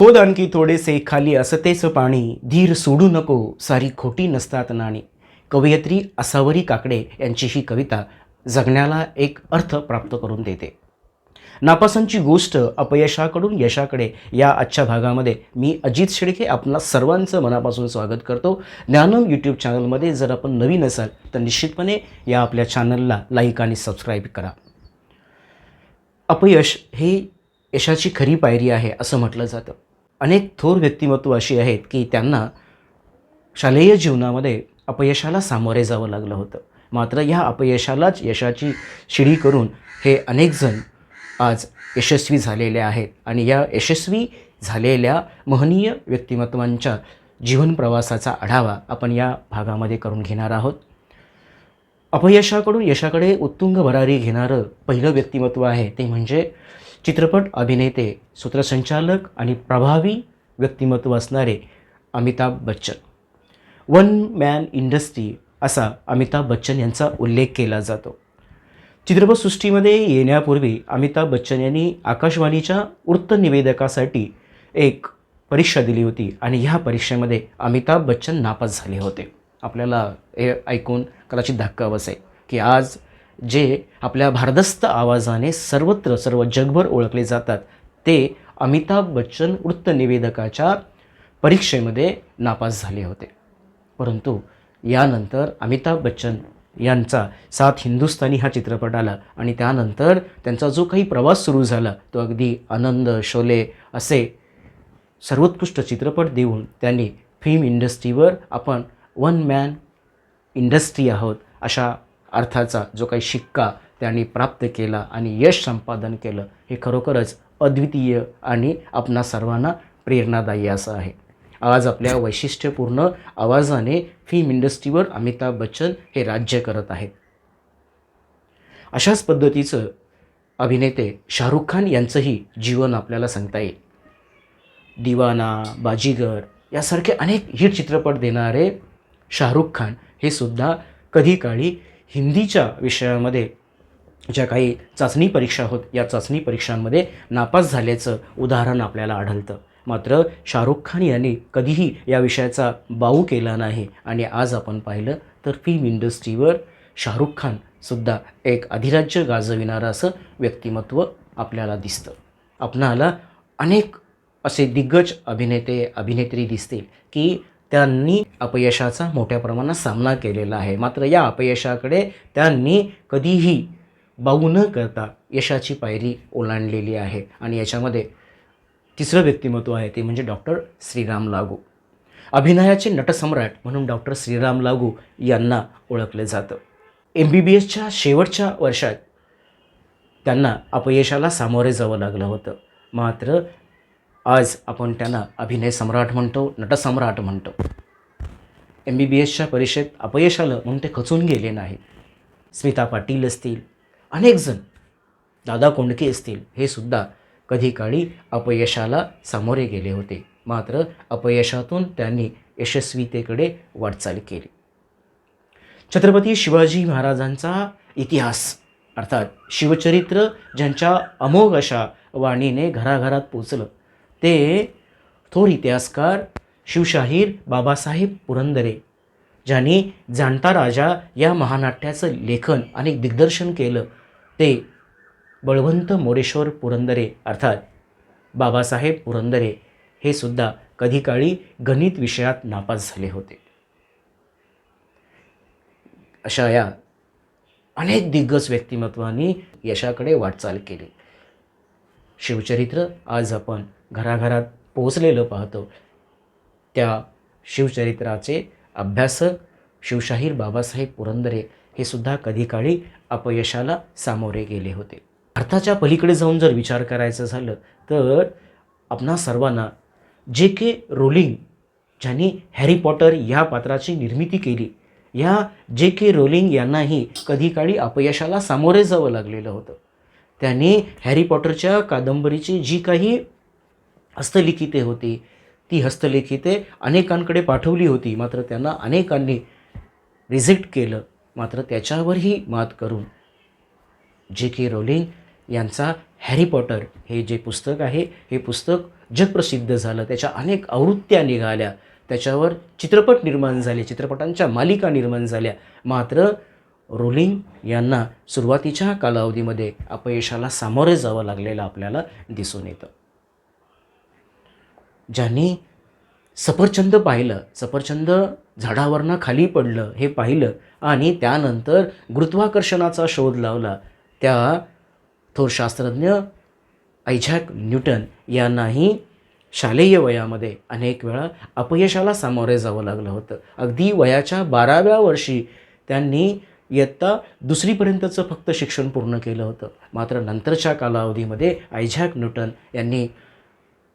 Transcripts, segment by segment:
खोद आणखी थोडेसे खाली असतेच पाणी धीर सोडू नको सारी खोटी नसतात नाणी. कवयित्री असावरी काकडे यांची ही कविता जगण्याला एक अर्थ प्राप्त करून देते. नापासांची गोष्ट अपयशाकडून यशाकडे या आजच्या भागामध्ये मी अजित शेळके आपणा सर्वांचं मनापासून स्वागत करतो. ज्ञानम यूट्यूब चॅनलमध्ये जर आपण नवीन असाल तर निश्चितपणे या आपल्या चॅनलला लाईक आणि सबस्क्राईब करा. अपयश हे यशाची खरी पायरी आहे असं म्हटलं जातं. अनेक थोर व्यक्तिमत्व अशी आहेत की त्यांना शालेय जीवनामध्ये अपयशाला सामोरे जावं लागलं होतं. मात्र ह्या अपयशालाच यशाची शिडी करून हे अनेकजण आज यशस्वी झालेले आहेत. आणि या यशस्वी झालेल्या महनीय व्यक्तिमत्वांच्या जीवन प्रवासाचा आढावा आपण या भागामध्ये करून घेणार आहोत. अपयशाकडून यशाकडे उत्तुंग भरारी घेणारं पहिलं व्यक्तिमत्व आहे ते म्हणजे चित्रपट अभिनेते सूत्रसंचालक आणि प्रभावी व्यक्तिमत्व असणारे Amitabh Bachchan. One man industry असा अमिताभ बच्चन यांचा उल्लेख केला जातो. चित्रपटसृष्टीमध्ये येण्यापूर्वी अमिताभ बच्चन यांनी आकाशवाणीच्या वृत्तनिवेदकासाठी एक परीक्षा दिली होती आणि ह्या परीक्षेमध्ये अमिताभ बच्चन नापास झाले होते. आपल्याला हे ऐकून कदाचित धक्का बसेल की आज जे आपल्या भारदस्त आवाजाने सर्वत्र सर्व जगभर ओळखले जातात ते अमिताभ बच्चन वृत्तनिवेदकाच्या परीक्षेमध्ये नापास झाले होते. परंतु यानंतर अमिताभ बच्चन यांचा सात हिंदुस्थानी हा चित्रपट आला आणि त्यानंतर त्यांचा जो काही प्रवास सुरू झाला तो अगदी आनंद शोले असे सर्वोत्कृष्ट चित्रपट देऊन त्यांनी फिल्म इंडस्ट्रीवर आपण वन मॅन इंडस्ट्री आहोत अशा अर्थाचा जो काही शिक्का त्यांनी प्राप्त केला आणि यश संपादन केलं हे खरोखरच अद्वितीय आणि आपणा सर्वांना प्रेरणादायी असं आहे. आज आपल्या वैशिष्ट्यपूर्ण आवाजाने फिल्म इंडस्ट्रीवर अमिताभ बच्चन हे राज्य करत आहेत. अशाच पद्धतीचं अभिनेते शाहरुख खान यांचंही जीवन आपल्याला सांगता येईल. दिवाना बाजीगर यासारखे अनेक हिट चित्रपट देणारे शाहरुख खान हे सुद्धा कधी काळी हिंदीच्या विषयामध्ये ज्या काही चाचणी परीक्षा होत या चाचणी परीक्षांमध्ये नापास झाल्याचं उदाहरण आपल्याला आढळतं. मात्र शाहरुख खान यांनी कधीही या विषयाचा बाऊ केला नाही आणि आज आपण पाहिलं तर फिल्म इंडस्ट्रीवर शाहरुख खान सुद्धा एक अधिराज्य गाजविणारं असं व्यक्तिमत्व आपल्याला दिसतं. आपणाला अनेक असे दिग्गज अभिनेते अभिनेत्री दिसतील की त्यांनी अपयशाचा मोठ्या प्रमाणात सामना केलेला आहे. मात्र या अपयशाकडे त्यांनी कधीही बाऊ न करता यशाची पायरी ओलांडलेली आहे. आणि याच्यामध्ये तिसरं व्यक्तिमत्व आहे ते म्हणजे डॉक्टर श्रीराम लागू. अभिनयाचे नटसम्राट म्हणून डॉक्टर श्रीराम लागू यांना ओळखलं जातं. एम बी बी एसच्या शेवटच्या वर्षात त्यांना अपयशाला सामोरे जावं लागलं होतं. मात्र आज आपण त्यांना अभिनय सम्राट म्हणतो नटसम्राट म्हणतो. एम बी बी एसच्या परीक्षेत अपयश आलं म्हणून ते खचून गेले नाहीत स्मिता पाटील असतील अनेकजण दादा कोंडके असतील हे सुद्धा कधी काळी अपयशाला सामोरे गेले होते. मात्र अपयशातून त्यांनी यशस्वीतेकडे वाटचाल केली. छत्रपती शिवाजी महाराजांचा इतिहास अर्थात शिवचरित्र ज्यांच्या अमोघ अशा वाणीने घराघरात पोचलं ते थोर इतिहासकार शिवशाहीर बाबासाहेब पुरंदरे ज्यांनी जाणता राजा या महानाट्याचं लेखन आणि दिग्दर्शन केलं ते बळवंत मोरेश्वर पुरंदरे अर्थात बाबासाहेब पुरंदरे हे सुद्धा कधी काळी गणित विषयात नापास झाले होते. अशा या अनेक दिग्गज व्यक्तिमत्वांनी यशाकडे वाटचाल केली. शिवचरित्र आज आपण घराघरात पोहोचलेलं पाहतो. त्या शिवचरित्राचे अभ्यासक शिवशाहीर बाबासाहेब पुरंदरे हे सुद्धा कधी काळी अपयशाला सामोरे गेले होते. अर्थाच्या पलीकडे जाऊन जर विचार करायचं झालं तर आपणा सर्वांना जे के रोलिंग ज्यांनी हॅरी पॉटर या पात्राची निर्मिती केली या जे के रोलिंग यांनाही कधी काळी अपयशाला सामोरे जावं लागलेलं होतं. त्यांनी हॅरी पॉटरच्या कादंबरीची जी काही हस्तलिखिते होती. ती हस्तलिखिते अनेकांकडे पाठवली होती. मात्र त्यांना अनेकांनी रिजेक्ट केलं. मात्र त्याच्यावरही मात करून. जे के रोलिंग यांचा हॅरी पॉटर हे जे पुस्तक आहे हे पुस्तक जगप्रसिद्ध झालं. त्याच्या अनेक आवृत्त्या निघाल्या. त्याच्यावर चित्रपट निर्माण झाले. चित्रपटांच्या मालिका निर्माण झाल्या. मात्र रोलिंग यांना सुरुवातीच्या कालावधीमध्ये अपयशाला सामोरे जावं लागलेलं आपल्याला दिसून येतं. ज्यांनी सफरचंद पाहिलं सफरचंद झाडावरनं खाली पडलं हे पाहिलं आणि त्यानंतर गुरुत्वाकर्षणाचा शोध लावला. त्या थोर शास्त्रज्ञ ऐझॅक न्यूटन यांनाही शालेय वयामध्ये अनेक वेळा अपयशाला सामोरे जावं लागलं होतं. अगदी वयाच्या बाराव्या वर्षी त्यांनी इयत्ता दुसरीपर्यंतचं फक्त शिक्षण पूर्ण केलं होतं. मात्र नंतरच्या कालावधीमध्ये आयझॅक न्यूटन यांनी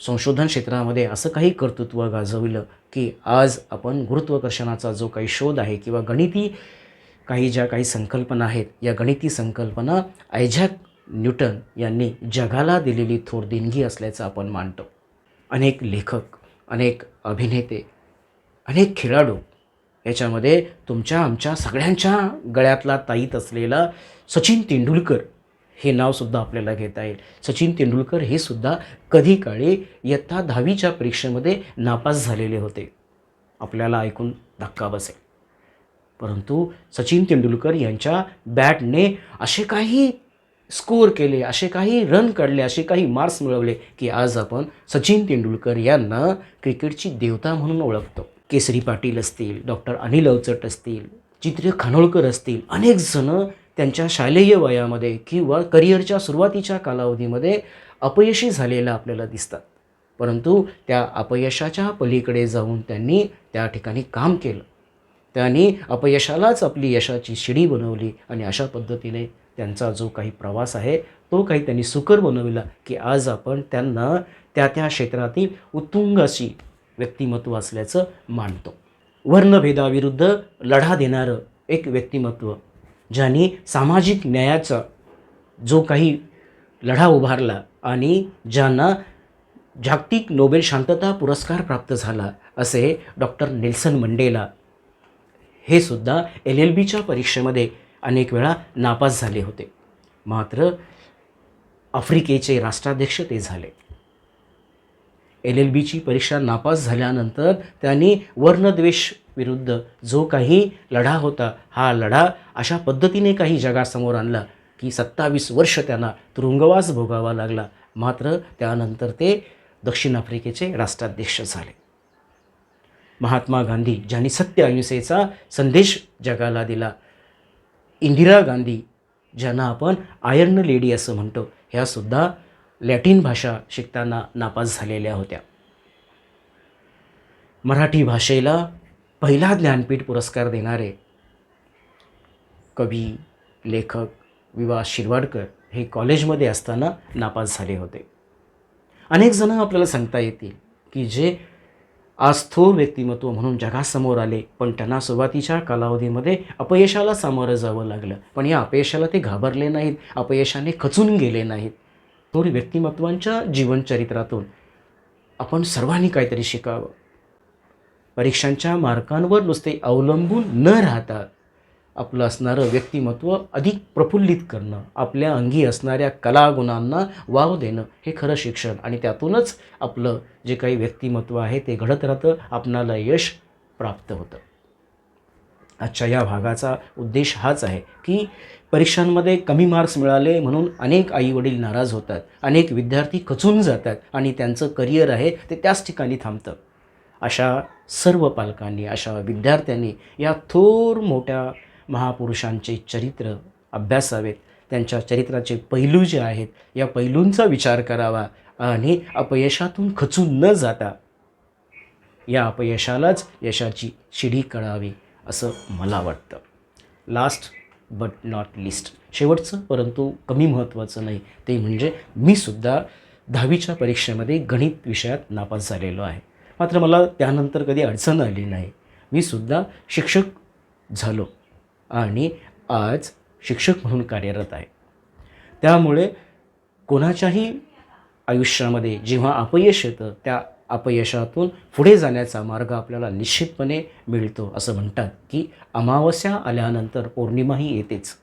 संशोधन क्षेत्रामध्ये असं काही कर्तृत्व गाजवलं की आज आपण गुरुत्वाकर्षणाचा जो काही शोध आहे किंवा गणिती काही ज्या काही संकल्पना आहेत या गणिती संकल्पना आयझॅक न्यूटन यांनी जगाला दिलेली थोर देणगी असल्याचं आपण मानतो. अनेक लेखक अनेक अभिनेते अनेक खेळाडू याच्यामध्ये तुमच्या आमच्या सगळ्यांच्या गळ्यातला ताईत असलेला सचिन तेंडुलकर हे नावसुद्धा आपल्याला घेता येईल. सचिन तेंडुलकर हे सुद्धा कधी काळी इयत्ता दहावीच्या परीक्षेमध्ये नापास झालेले होते. आपल्याला ऐकून धक्का बसेल. परंतु सचिन तेंडुलकर यांच्या बॅटने असे काही स्कोअर केले असे काही रन काढले असे काही मार्क्स मिळवले की आज आपण सचिन तेंडुलकर यांना क्रिकेटची देवता म्हणून ओळखतो. केसरी पाटील असतील डॉक्टर अनिल अवचट असतील चित्र खानोळकर असतील अनेक जणं त्यांच्या शालेय वयामध्ये किंवा करिअरच्या सुरुवातीच्या कालावधीमध्ये अपयशी झालेल्या आपल्याला दिसतात. परंतु त्या अपयशाच्या पलीकडे जाऊन त्यांनी त्या ठिकाणी काम केलं. त्यांनी अपयशालाच आपली यशाची शिडी बनवली आणि अशा पद्धतीने त्यांचा जो काही प्रवास आहे तो काही त्यांनी सुकर बनविला की आज आपण त्यांना त्या त्या क्षेत्रातील उत्तुंग अशी व्यक्तिमत्व असल्याचं मानतो. वर्णभेदाविरुद्ध लढा देणारं एक व्यक्तिमत्व ज्यांनी सामाजिक न्यायाचा जो काही लढा उभारला आणि ज्यांना जागतिक नोबेल शांतता पुरस्कार प्राप्त झाला असे डॉक्टर नेल्सन मंडेला. हे सुद्धा एल एल बीच्या परीक्षेमध्ये अनेक वेळा नापास झाले होते. मात्र आफ्रिकेचे राष्ट्राध्यक्ष ते झाले. एल एल बीची परीक्षा नापास झाल्यानंतर त्यांनी वर्णद्वेष विरुद्ध जो काही लढा होता हा लढा अशा पद्धतीने काही जगासमोर आणला की सत्तावीस वर्ष त्यांना तुरुंगवास भोगावा लागला. मात्र त्यानंतर ते दक्षिण आफ्रिकेचे राष्ट्राध्यक्ष झाले. महात्मा गांधी ज्यांनी सत्य अहिंसेचा संदेश जगाला दिला इंदिरा गांधी ज्यांना आपण आयर्न लेडी असं म्हणतो ह्यासुद्धा लॅटिन भाषा शिकताना नापास झालेल्या होत्या. मराठी भाषेला पहिला ज्ञानपीठ पुरस्कार देणारे कवी लेखक विवा शिरवाडकर हे कॉलेजमध्ये असताना नापास झाले होते. अनेक जणं आपल्याला सांगता येतील की जे आज थोर व्यक्तिमत्व म्हणून जगासमोर आले पण त्यांना सुरुवातीच्या कालावधीमध्ये अपयशाला सामोरं जावं लागलं. पण या अपयशाला ते घाबरले नाहीत अपयशाने खचून गेले नाहीत. थोर व्यक्तिमत्वांच्या जीवनचरित्रातून आपण सर्वांनी काहीतरी शिकावं. परीक्षांच्या मार्कांवर नुसते अवलंबून न राहता आपलं असणारं व्यक्तिमत्व अधिक प्रफुल्लित करणं आपल्या अंगी असणाऱ्या कलागुणांना वाव देणं हे खरं शिक्षण. आणि त्यातूनच आपलं जे काही व्यक्तिमत्व आहे ते घडत राहतं आपणाला यश प्राप्त होतं. आजच्या या भागाचा उद्देश हाच आहे की परीक्षांमध्ये कमी मार्क्स मिळाले म्हणून अनेक आईवडील नाराज होतात अनेक विद्यार्थी खचून जातात आणि त्यांचं करिअर आहे ते त्याच ठिकाणी थांबतं. अशा सर्व पालकांनी अशा विद्यार्थ्यांनी या थोर मोठ्या महापुरुषांचे चरित्र अभ्यासावेत. त्यांच्या चरित्राचे पैलू जे आहेत या पैलूंचा विचार करावा आणि अपयशातून खचून न जाता या अपयशालाच यशाची शिडी कळावी असं मला वाटतं. लास्ट बट नॉट लिस्ट शेवटचं परंतु कमी महत्त्वाचं नाही ते म्हणजे मी सुद्धा दहावीच्या परीक्षेमध्ये गणित विषयात नापास झालेलो आहे. मात्र मला त्यानंतर कधी अडचण आली नाही. मी सुद्धा शिक्षक झालो आणि आज शिक्षक म्हणून कार्यरत आहे. त्यामुळे कोणाच्याही आयुष्यामध्ये जेव्हा अपयश येतं त्या अपयशातून पुढे जाण्याचा मार्ग आपल्याला निश्चितपणे मिळतो असं म्हणतात की अमावस्या आल्यानंतर पौर्णिमाही येतेच.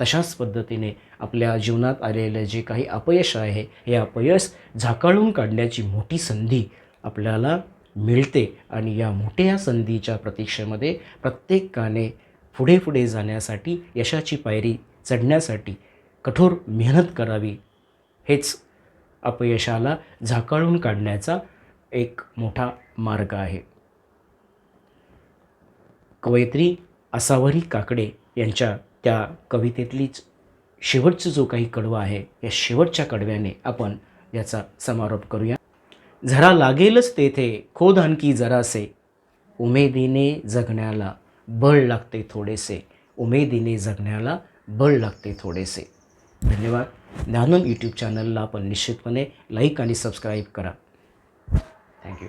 तशाच पद्धतीने आपल्या जीवनात आलेलं जे काही अपयश आहे हे अपयश झाकाळून काढण्याची मोठी संधी आपल्याला मिळते आणि या मोठ्या संधीच्या प्रतीक्षेमध्ये प्रत्येकाने पुढे पुढे जाण्यासाठी यशाची पायरी चढण्यासाठी कठोर मेहनत करावी. हेच अपयशाला झाकाळून काढण्याचा एक मोठा मार्ग आहे. कवयित्री आसावरी काकडे यांच्या त्या कवितेतलीच शेवटचं जो काही कडवा आहे या शेवटच्या कडव्याने आपण याचा समारोप करूया. झरा लागेलच तेथे खोद आणखी जरासे. उमेदीने जगण्याला बळ लागते थोडेसे. उमेदीने जगण्याला बळ लागते थोडेसे. धन्यवाद. ज्ञानम यूट्यूब चॅनलला आपण निश्चितपणे लाईक आणि सबस्क्राईब करा. थँक्यू